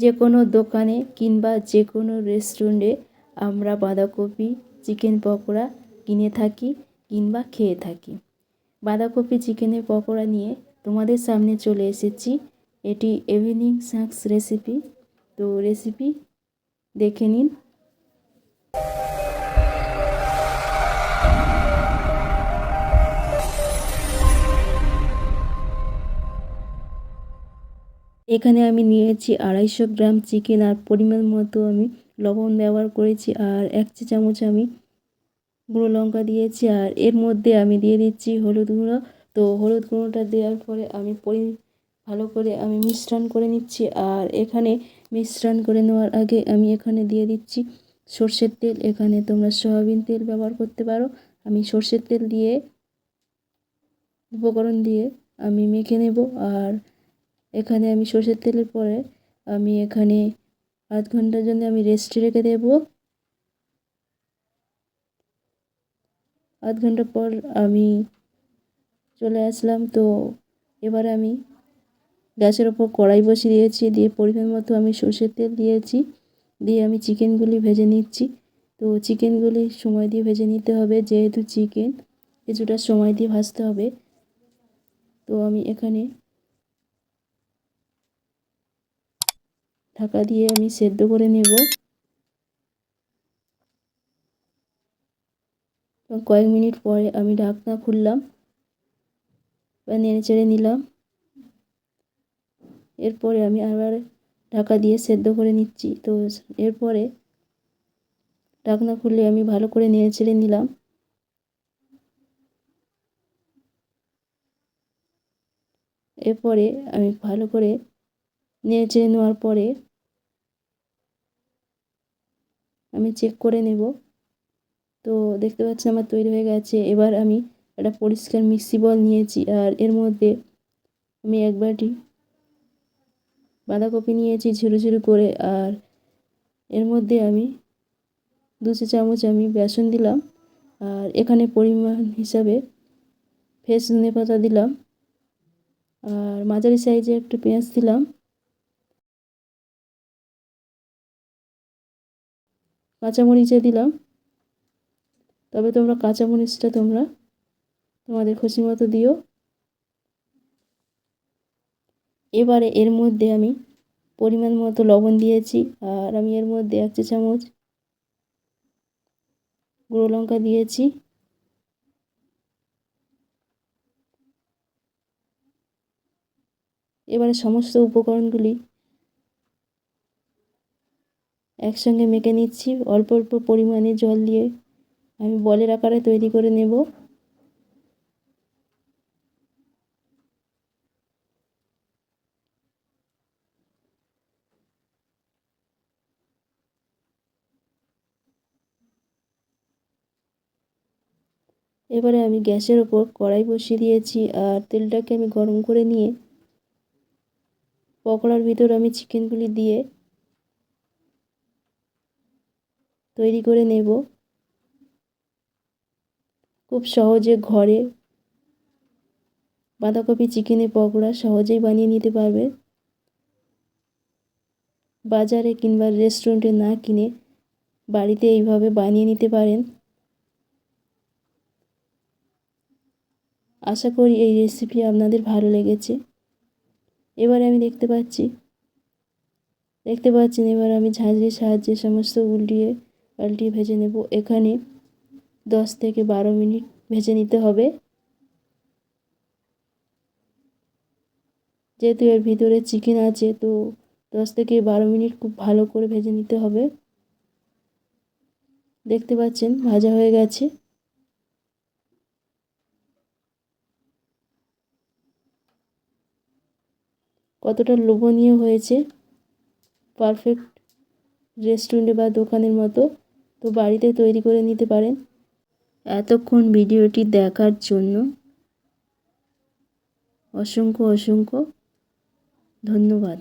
যে কোনো দোকানে কিংবা যে কোনো রেস্টুরেন্টে আমরা বাঁধাকপি চিকেন পকোড়া কিনে থাকি কিংবা খেয়ে থাকি। বাঁধাকপি চিকেনের পকোড়া নিয়ে তোমাদের সামনে চলে এসেছি। এটি ইভিনিং স্ন্যাক্স রেসিপি তো রেসিপি দেখে নিন। এখানে আমি নিয়েছি আড়াইশো গ্রাম চিকেন আর পরিমাণ মতো আমি লবণ ব্যবহার করেছি আর এক চা চামচ আমি গুঁড়ো লঙ্কা দিয়েছি আর এর মধ্যে আমি দিয়ে দিচ্ছি হলুদ গুঁড়ো। তো হলুদ গুঁড়োটা দেওয়ার পরে আমি পরি, ভালো করে আমি মিশ্রণ করে নিচ্ছি আর এখানে মিশ্রণ করে নেওয়ার আগে আমি এখানে দিয়ে দিচ্ছি সর্ষের তেল। এখানে তোমরা সয়াবিন তেল ব্যবহার করতে পারো। আমি সর্ষের তেল দিয়ে উপকরণ দিয়ে আমি মেখে নেব আর এখানে আমি সর্ষের তেলের পরে আমি এখানে আধ ঘণ্টার জন্য আমি রেস্টে রেখে দেব। আধ ঘণ্টা পর আমি চলে আসলাম। তো এবার আমি গ্যাসের ওপর কড়াই বসিয়ে দিয়েছি, দিয়ে পরিমাণ মতো আমি সর্ষের তেল দিয়েছি, দিয়ে আমি চিকেনগুলি ভেজে নিচ্ছি। তো চিকেনগুলি সময় দিয়ে ভেজে নিতে হবে, যেহেতু চিকেন কিছুটা সময় দিয়ে ভাজতে হবে। তো আমি এখানে ঢাকা দিয়ে আমি সেদ্ধ করে নেব। কয়েক মিনিট পরে আমি ঢাকনা খুললাম বা নেড়ে চেড়ে নিলাম। এরপরে আমি আবার ঢাকা দিয়ে সেদ্ধ করে নিচ্ছি। তো এরপরে ঢাকনা খুললে আমি ভালো করে নেড়ে চেড়ে নিলাম। এরপরে আমি ভালো করে নেড়ে চেড়ে নেওয়ার পরে আমি চেক করে নেব। তো দেখতে পাচ্ছি আমার তৈরি হয়ে গেছে। এবার আমি একটা পরিষ্কার মিক্সি বল নিয়েছি আর এর মধ্যে আমি এক বাটি বাঁধাকপি নিয়েছি ঝুরু ঝুরু করে আর এর মধ্যে আমি দু চা চামচ আমি বেসন দিলাম আর এখানে পরিমাণ হিসাবে ফ্রেশ ধনে পাতা দিলাম আর মাঝারি সাইজে একটু পেঁয়াজ দিলাম। কাঁচামরিচে দিলাম। তবে তোমরা কাঁচামরিচটা তোমরা তোমাদের খুশি মতো দিও। এবারে এর মধ্যে আমি পরিমাণ মতো লবণ দিয়েছি আর আমি এর মধ্যে এক চা চামচ গুঁড়ো লঙ্কা দিয়েছি। এবারে সমস্ত উপকরণগুলি একসঙ্গে মেখে নিচ্ছি, অল্প অল্প পরিমাণে জল দিয়ে আমি বলের আকারে তৈরি করে নেব। এবারে আমি গ্যাসের ওপর কড়াই বসিয়ে দিয়েছি আর তেলটাকে আমি গরম করে নিয়ে পকোড়ার ভিতর আমি চিকেনগুলি দিয়ে তৈরি করে নেব। খুব সহজে ঘরে বাঁধাকপি চিকেনের পকোড়া সহজেই বানিয়ে নিতে পারবে। বাজারে কিংবা রেস্টুরেন্টে না কিনে বাড়িতে এইভাবে বানিয়ে নিতে পারেন। আশা করি এই রেসিপি আপনাদের ভালো লেগেছে। এবারে আমি দেখতে পাচ্ছি, দেখতে পাচ্ছেন এবার আমি ঝাঁঝরির সাহায্যে সমস্ত উল্টিয়ে পাল্টিয়ে ভেজে নেব। এখানে দশ থেকে বারো মিনিট ভেজে নিতে হবে। যেহেতু এর ভিতরে চিকেন আছে, তো দশ থেকে বারো মিনিট খুব ভালো করে ভেজে নিতে হবে। দেখতে পাচ্ছেন, ভাজা হয়ে গেছে। কতটা লোভনীয় হয়েছে। পারফেক্ট রেস্টুরেন্টে বা দোকানের মতো। তো বাড়িতে তৈরি করে নিতে পারেন। এতক্ষণ ভিডিওটি দেখার জন্য অসংখ্য অসংখ্য ধন্যবাদ।